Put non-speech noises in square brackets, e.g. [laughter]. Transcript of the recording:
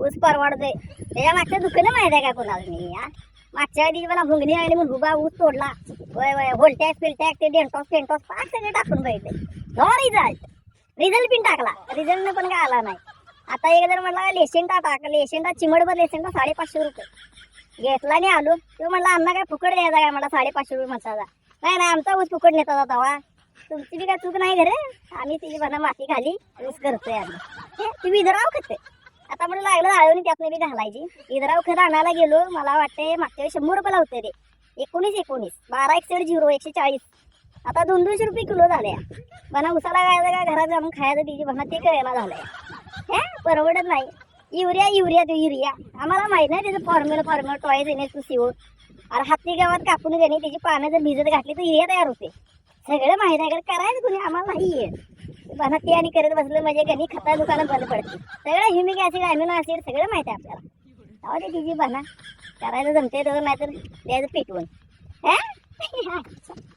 ऊस परवडते त्याच्या मागच्या दुकानं माहिती आहे का कोणाला मी या मागच्या वेळी मला भुंगणी आली म्हणून भुगा ऊस तोडला। वय वय होलटॅक्स फिलटॅक ते डेंटॉस पेंटॉस पाच सगळे टाकून बघितले नो रिझल्ट रिझल्ट पण टाकला। रिझल्ट पण काय आला नाही। आता एक जर म्हणला लेसेंटा टाक लेसेंटा चिमडभर लेसेंटा साडेपाचशे रुपये घेतला नाही आलो। तो म्हटला अण्णा काय फुकट द्यायचा काय मला साडेपाचशे रुपये मसाला नाही नाही आमचा ऊस फुकट नेता जाता वा तुमची बी काय चूक नाही घरे आम्ही तिची म्हणा माती खाली ऊस करतोय आम्ही तुम्ही इधर आहो खते लागलं आळवणी त्यातनं बी घालायची. इधराव खत आणायला गेलो मला वाटते मागच्या वेळी शंभर रुपयाला होते ते. एकोणीस एकोणीस. बारा एकशे झिरो एकशे चाळीस. आता दोन दोनशे रुपये किलो झाले. म्हणा उसाला काय का घरात जाऊन खायचं तिची म्हणा ते कळायला झालंय. हे? परवडत नाही. युरिया युरिया तो युरिया. आम्हाला माहीत नाही त्याचं फॉर्म्युला फॉर्म्युला टॉयस येणे तू सिवून अरे हत्ती गावात कापून देणे त्याची पानं जर भिजत घातली तर युरिया तयार होते. सगळं माहीत आहे का करायचं कोणी? आम्हाला नाही आहे बना ते आणि करत बसलं म्हणजे कधी खता दुकानं बंद पडते. सगळं ह्युमिक ॲसिड अमिनो ॲसिड सगळं माहिती आहे आपल्याला. तेव्हा ते तिची बना. करायचं जमते तर नाहीतर द्यायचं पेटवून. हा? [laughs]